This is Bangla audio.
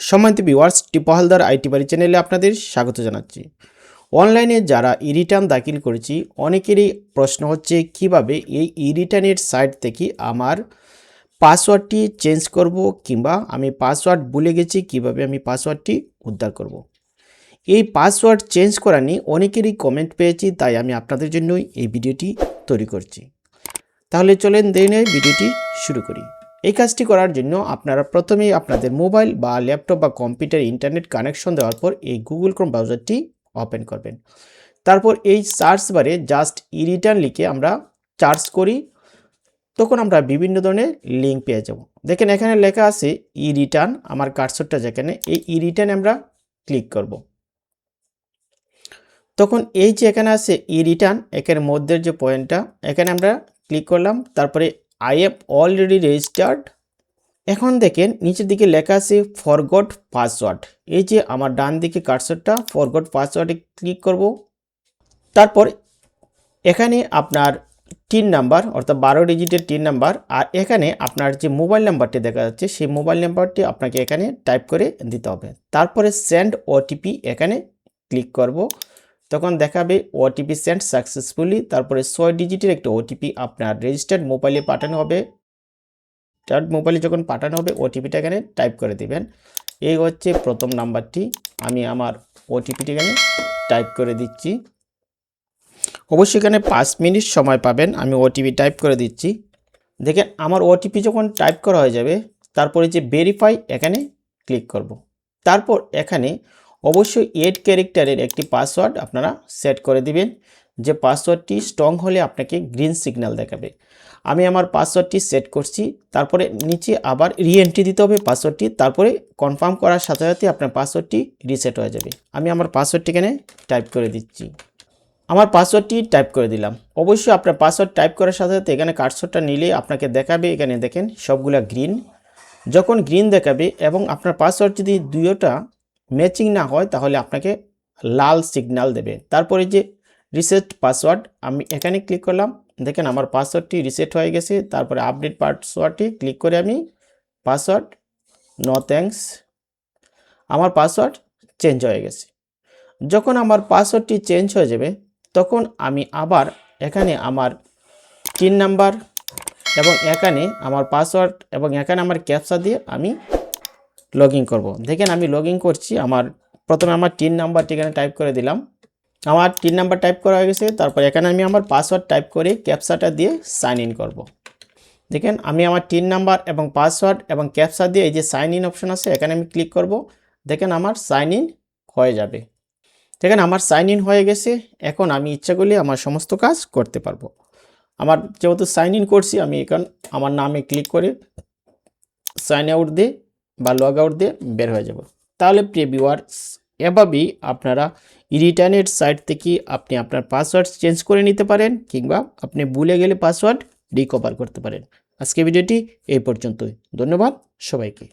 সম্মানিত ভিউয়ার্স টিপহালদার আইটি বাড়ি চ্যানেলে আপনাদের স্বাগত জানাচ্ছি। অনলাইনে যারা ই রিটার্ন দাখিল করেছি, অনেকেরই প্রশ্ন হচ্ছে, কীভাবে এই ই রিটার্নের সাইট থেকে আমার পাসওয়ার্ডটি চেঞ্জ করব কিংবা আমি পাসওয়ার্ড ভুলে গেছি, কীভাবে আমি পাসওয়ার্ডটি উদ্ধার করব। এই পাসওয়ার্ড চেঞ্জ করা নিয়ে অনেকেরই কমেন্ট পেয়েছি, তাই আমি আপনাদের জন্যই এই ভিডিওটি তৈরি করছি। তাহলে চলেন দেনে ভিডিওটি শুরু করি। এই কাজটি করার জন্য আপনারা প্রথমেই আপনাদের মোবাইল বা ল্যাপটপ বা কম্পিউটার ইন্টারনেট কানেকশন দেওয়ার পর এই গুগল ক্রোম ব্রাউজারটি ওপেন করবেন। তারপর এই সার্চ বারে জাস্ট ই রিটার্ন লিখে আমরা চার্জ করি। তখন আমরা বিভিন্ন ধরনের লিঙ্ক পেয়ে যাব। দেখেন এখানে লেখা আছে ই রিটার্ন, আমার কার্সরটা যেখানে, এই ই রিটার্ন আমরা ক্লিক করব। তখন এই যে এখানে আছে ই রিটার্ন এখানে মধ্যের যে পয়েন্টটা, এখানে আমরা ক্লিক করলাম। তারপরে আই এম অলরেডি রেজিস্টার্ড এখন দেখেন, নিচের দিকে লেখা আছে ফরগট পাসওয়ার্ড এই যে আমার ডান দিকে কার্সরটা ফরগট পাসওয়ার্ডে ক্লিক করব। তারপর এখানে আপনার টিন নাম্বার, অর্থাৎ বারো ডিজিটের টিন নাম্বার, আর এখানে আপনার যে মোবাইল নাম্বারটি দেখা যাচ্ছে, সেই মোবাইল নাম্বারটি আপনাকে এখানে টাইপ করে দিতে হবে। তারপরে সেন্ড ওটিপি এখানে ক্লিক করব। তখন দেখাবে ওটিপি সেন্ড সাকসেসফুলি তারপরে ছয় ডিজিটের একটা ওটিপি আপনার রেজিস্টার্ড মোবাইলে পাঠানো হবে। রেজিস্টার্ড মোবাইলে যখন পাঠানো হবে ওটিপিটা এখানে টাইপ করে দিবেন। এই হচ্ছে প্রথম নাম্বারটি। আমি আমার ওটিপিটি এখানে টাইপ করে দিচ্ছি। অবশ্যই এখানে পাঁচ মিনিট সময় পাবেন। আমি ওটিপি টাইপ করে দিচ্ছি। দেখেন, আমার ওটিপি যখন টাইপ করা হয়ে যাবে, তারপরে যে ভেরিফাই এখানে ক্লিক করব। তারপর এখানে অবশ্যই এইট ক্যারেক্টারের একটি পাসওয়ার্ড আপনারা সেট করে দিবেন। যে পাসওয়ার্ডটি স্ট্রং হলে আপনাকে গ্রিন সিগন্যাল দেখাবে। আমি আমার পাসওয়ার্ডটি সেট করছি, তারপরে নিচে আবার রিএন্ট্রি দিতে হবে পাসওয়ার্ডটি তারপরে কনফার্ম করার সাথে সাথে আপনার পাসওয়ার্ডটি রিসেট হয়ে যাবে। আমি আমার পাসওয়ার্ডটি এখানে টাইপ করে দিচ্ছি। আমার পাসওয়ার্ডটি টাইপ করে দিলাম। অবশ্যই আপনার পাসওয়ার্ড টাইপ করার সাথে সাথে এখানে কার্সরটা নিলে আপনাকে দেখাবে, এখানে দেখেন সবগুলা গ্রিন যখন গ্রিন দেখাবে এবং আপনার পাসওয়ার্ড যদি দুইটা ম্যাচিং না হয়, তাহলে আপনাকে লাল সিগন্যাল দেবে। তারপরে যে রিসেট পাসওয়ার্ড আমি এখানে ক্লিক করলাম। দেখেন আমার পাসওয়ার্ডটি রিসেট হয়ে গেছে। তারপরে আপডেট পাসওয়ার্ডটি ক্লিক করে আমি পাসওয়ার্ড নো থ্যাংকস আমার পাসওয়ার্ড চেঞ্জ হয়ে গেছে। যখন আমার পাসওয়ার্ডটি চেঞ্জ হয়ে যাবে, তখন আমি আবার এখানে আমার পিন নাম্বার এবং এখানে আমার পাসওয়ার্ড এবং এখানে আমার ক্যাপসা দিয়ে আমি লগ ইন করব। দেখেন আমি লগ ইন করছি, আমার প্রথমে আমার টিন নাম্বারটি এখানে টাইপ করে দিলাম। আমার টিন নাম্বার টাইপ করা হয়ে গেছে, তারপর এখানে আমি আমার পাসওয়ার্ড টাইপ করে ক্যাপসাটা দিয়ে সাইন ইন করব। দেখেন আমি আমার টিন নাম্বার এবং পাসওয়ার্ড এবং ক্যাপসা দিয়ে এই যে সাইন ইন অপশন আছে, এখানে আমি ক্লিক করব। দেখেন আমার সাইন ইন হয়ে যাবে। দেখেন আমার সাইন ইন হয়ে গেছে, এখন আমি ইচ্ছা করলে আমার সমস্ত কাজ করতে পারব। আমার যেহেতু সাইন ইন করছি, আমি এখন আমার নামে ক্লিক করে সাইন আউট দিয়ে বা লগ আউট দিয়ে বের হয়ে যাব। তাহলে প্রিয় ভিউয়ার্স এভাবেই আপনারা রিটার্নের সাইট থেকে আপনি আপনার পাসওয়ার্ড চেঞ্জ করে নিতে পারেন কিংবা আপনি ভুলে গেলে পাসওয়ার্ড রিকভার করতে পারেন। আজকে ভিডিওটি এই পর্যন্তই। ধন্যবাদ সবাইকে।